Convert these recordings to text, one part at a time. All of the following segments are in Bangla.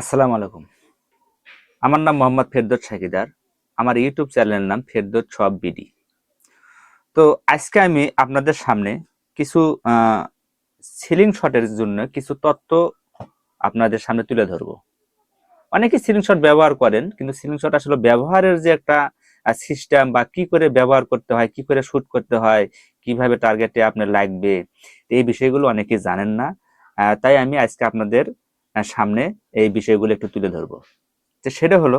আসসালামু আলাইকুম। আমার নাম মোহাম্মদ ফেরদৌস শাকিদার আমার ইউটিউব চ্যানেলের নাম ফেরদৌস সব বিডি। তো আজকে আমি আপনাদের সামনে কিছু সিলিং শটের জন্য কিছু তত্ত্ব আপনাদের সামনে তুলে ধরবো। অনেকে সিলিং শট ব্যবহার করেন, কিন্তু সিলিং শট আসলে ব্যবহারের যে একটা সিস্টেম বা কি করে ব্যবহার করতে হয়, কি করে শুট করতে হয়, কীভাবে টার্গেটে আপনার লাগবে, এই বিষয়গুলো অনেকে জানেন না। তাই আমি আজকে আপনাদের সামনে এই বিষয়গুলো একটু তুলে ধরবো। তো সেটা হলো,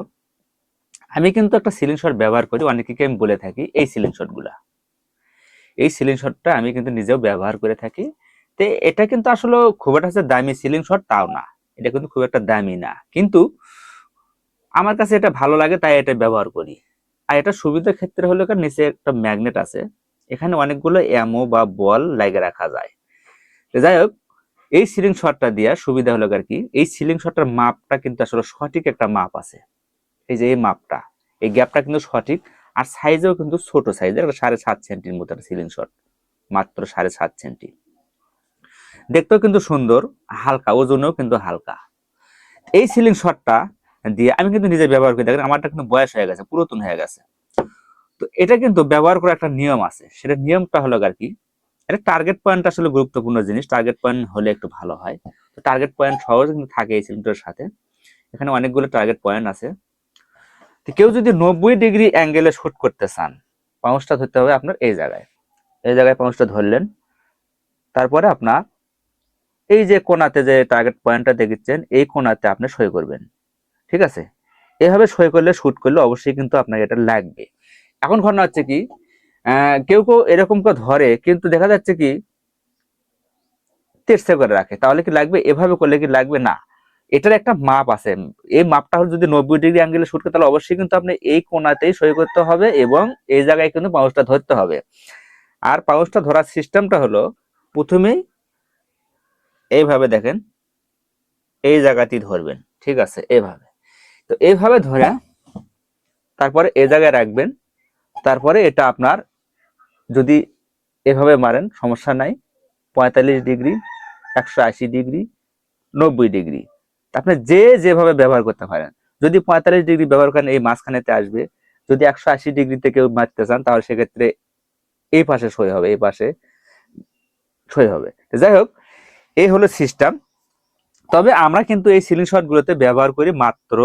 আমি কিন্তু একটা সিলিং শট ব্যবহার করি, অনেকে আমি বলে থাকি, এই সিলিং শটগুলা। এই সিলিং শটটা আমি কিন্তু নিজেও ব্যবহার করে থাকি। তো এটা কিন্তু আসলে খুব একটা দামি সিলিং শট তাও না। এটা কিন্তু খুব একটা দামি না। কিন্তু আমার কাছে এটা ভালো লাগে, তাই এটা ব্যবহার করি। আর এটা সুবিধার ক্ষেত্রে হলো নিচে একটা ম্যাগনেট আছে। এখানে অনেকগুলো অ্যামো বা বল লাগিয়ে রাখা যায়। যাই হোক এই সিলিং শটটা দিয়া সুবিধা হলো আর কি, এই সিলিং শটটার মাপটা কিন্তু আসলে সঠিক একটা মাপ আছে। এই যে এই মাপটা, এই গ্যাপটা কিন্তু সঠিক আর সাইজেও কিন্তু ছোট সাইজের সাড়ে সাত সেন্টির মতো একটা সিলিং শট মাত্র সাড়ে সাত সেন্টি দেখতেও কিন্তু সুন্দর, হালকা, ওজনেও কিন্তু হালকা। এই সিলিং শটটা দিয়ে আমি কিন্তু নিজে ব্যবহার করি, দেখেন আমারটা কিন্তু বয়স হয়ে গেছে, পুরাতন হয়ে গেছে। তো এটা কিন্তু ব্যবহার করার একটা নিয়ম আছে, সেটা নিয়মটা হলো আর কি এটা টার্গেট পয়েন্ট আসলে গুরুত্বপূর্ণ জিনিস। টার্গেট পয়েন্ট হলে একটু ভালো হয়। তো টার্গেট পয়েন্ট সহজে কিন্তু থাকে এই সিলিন্ডারের সাথে। এখানে অনেকগুলো টার্গেট পয়েন্ট আছে। তো কেউ যদি নব্বই ডিগ্রি অ্যাঙ্গেলে শুট করতে চান পাউন্সটা ধরতে হবে আপনার এই জায়গায়। এই জায়গায় পাউন্সটা ধরলেন। তারপরে আপনার এই যে কোনাতে যে টার্গেট পয়েন্টটা দেখেছেন, এই কোনাতে আপনি সই করবেন। ঠিক আছে? এভাবে সই করলে শুট করলে অবশ্যই কিন্তু আপনাকে এটা লাগবে। এখন ঘটনা হচ্ছে কি? কেউ কেউ এরকম করে ধরে, কিন্তু দেখা যাচ্ছে কি তেরসে করে রাখে। তাহলে কি লাগবে? এভাবে করলে কি লাগবে? না। এটার একটা মাপ আছে। এই মাপটা হলো যদি নব্বই ডিগ্রি অ্যাঙ্গেলে শুট করে, তাহলে অবশ্যই কিন্তু আপনি এই কোনাতেই সই করতে হবে এবং এই জায়গায় কিন্তু পাউচটা ধরতে হবে। আর পাউচটা ধরার সিস্টেমটা হলো, প্রথমেই এইভাবে দেখেন, এই জায়গাতেই ধরবেন, ঠিক আছে? এইভাবে তো এইভাবে ধরে, তারপরে এই জায়গায় রাখবেন, তারপরে এটা আপনার যদি এভাবে মারেন, সমস্যা নাই। পঁয়তাল্লিশ ডিগ্রি, একশো আশি ডিগ্রি, নব্বই ডিগ্রি। আপনি যে যেভাবে ব্যবহার করতে পারেন। যদি পঁয়তাল্লিশ ডিগ্রি ব্যবহার করেন, এই মাঝখানেতে আসবে। যদি একশো আশি ডিগ্রিতে কেউ মারতে চান, তাহলে সেক্ষেত্রে এই পাশে সই হবে, এই পাশে সই হবে। যাই হোক, এই হলো সিস্টেম তবে আমরা কিন্তু এই সিলিং শটগুলোতে ব্যবহার করি মাত্র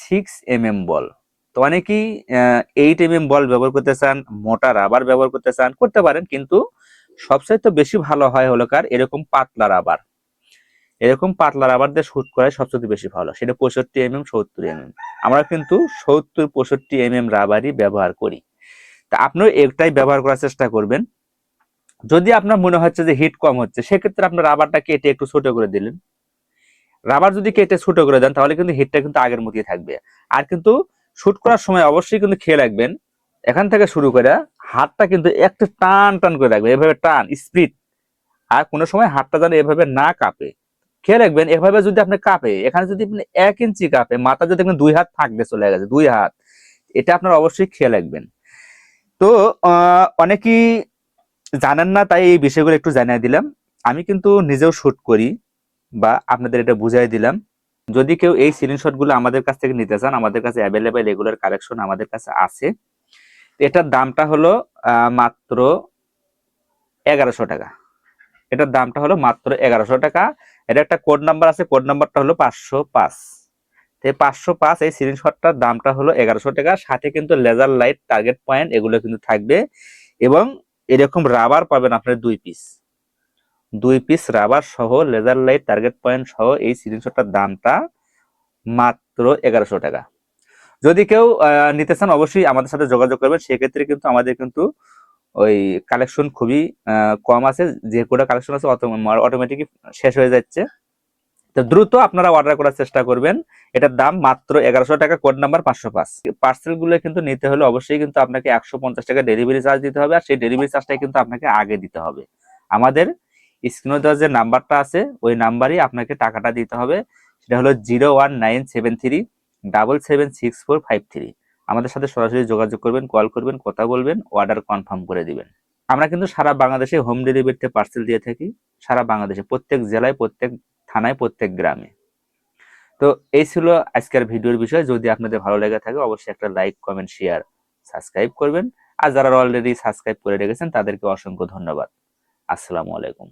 সিক্স এম এম বল তো অনেকেই এইট এম এম বল ব্যবহার করতে চান, মোটা রাবার ব্যবহার করতে চান, করতে পারেন, কিন্তু সবচেয়ে তো বেশি ভালো হয় হলো কার? এরকম পাতলা রাবার এরকম পাতলা রাবার দিয়ে শুট করাই সবচেয়ে বেশি ভালো। সেটা পঁয়ষট্টি এম এম সত্তর এম এম আমরা কিন্তু সত্তর, পঁয়ষট্টি এম এম রাবারই ব্যবহার করি। তা আপনিও একটাই ব্যবহার করার চেষ্টা করবেন। যদি আপনার মনে হচ্ছে যে হিট কম হচ্ছে, সেক্ষেত্রে আপনার রাবারটা কেটে একটু ছোট করে দিলেন। রাবার যদি কেটে ছোট করে দেন, তাহলে কিন্তু হিটটা কিন্তু আগের মতোই থাকবে। আর কিন্তু শুট করার সময় অবশ্যই কিন্তু খেয়ে রাখবেন। এখান থেকে শুরু করে হাতটা কিন্তু একটু টান টান করে রাখবেন, এভাবে টান স্পিড আর কোনো সময় হাতটা যেন এভাবে না কাঁপে। খেয়ে রাখবেন, এভাবে যদি আপনি কাঁপে, এখানে যদি আপনি এক ইঞ্চি কাঁপে, মাথা যদি দুই হাত থাকবে চলে গেছে, দুই হাত, এটা আপনার অবশ্যই খেয়ে রাখবেন। তো অনেকেই জানেন না, তাই এই বিষয়গুলো একটু জানিয়ে দিলাম। আমি কিন্তু নিজেও শুট করি বা আপনাদের এটা বুঝাই দিলাম। যদি কেউ এই সিলিং শটগুলো আমাদের কাছ থেকে নিতে চান, আমাদের কাছে অ্যাভেলেবেল রেগুলার কালেকশন আমাদের কাছে আছে। এটার দামটা হলো মাত্র এগারোশো টাকা। এটার দামটা হলো মাত্র এগারোশো টাকা। এটা একটা কোড নাম্বার আছে কোড নাম্বারটা হলো পাঁচশো পাঁচ। পাঁচশো পাঁচ, এই সিলিং শটটার দামটা হলো এগারোশো টাকা। সাথে কিন্তু লেজার লাইট টার্গেট পয়েন্ট এগুলো কিন্তু থাকবে। এবং এরকম রাবার পাবেন আপনার দুই পিস দুই পিস রাবার সহ লেজার লাইট টার্গেট পয়েন্ট সহ এই সিলিং শটটার দামটা মাত্র এগারোশো টাকা। যদি কেউ নিতে চান অবশ্যই আমাদের সাথে যোগাযোগ করবেন, সেক্ষেত্রে কিন্তু আমাদের কিন্তু ওই কালেকশন খুবই কম আছে। যে কোটা কালেকশন আছে অটোমেটিক শেষ হয়ে যাচ্ছে। তো দ্রুত আপনারা অর্ডার করার চেষ্টা করবেন। এটার দাম মাত্র এগারোশো টাকা কোড নাম্বার পাঁচশো পাঁচ। পার্সেলগুলো কিন্তু নিতে হলে অবশ্যই কিন্তু আপনাকে একশো পঞ্চাশ টাকা ডেলিভারি চার্জ দিতে হবে, আর সেই ডেলিভারি চার্জটা কিন্তু আপনাকে আগে দিতে হবে। আমাদের স্ক্রিনে দেওয়া যে নাম্বারটা আছে, ওই নাম্বারই আপনাকে টাকাটা দিতে হবে। সেটা হলো zero one nine seven three double seven six four five three. আমাদের সাথে সরাসরি যোগাযোগ করবেন, কল করবেন, কথা বলবেন অর্ডার কনফার্ম করে দিবেন। আমরা কিন্তু সারা বাংলাদেশে হোম ডেলিভারিতে পার্সেল দিয়ে থাকি, সারা বাংলাদেশে, প্রত্যেক জেলায়, প্রত্যেক থানায়, প্রত্যেক গ্রামে। তো এই ছিল আজকের ভিডিওর বিষয়। যদি আপনাদের ভালো লেগে থাকে, অবশ্যই একটা লাইক কমেন্ট শেয়ার সাবস্ক্রাইব করবেন। আর যারা অলরেডি সাবস্ক্রাইব করে রেখেছেন, তাদেরকে অসংখ্য ধন্যবাদ। আসসালামু আলাইকুম।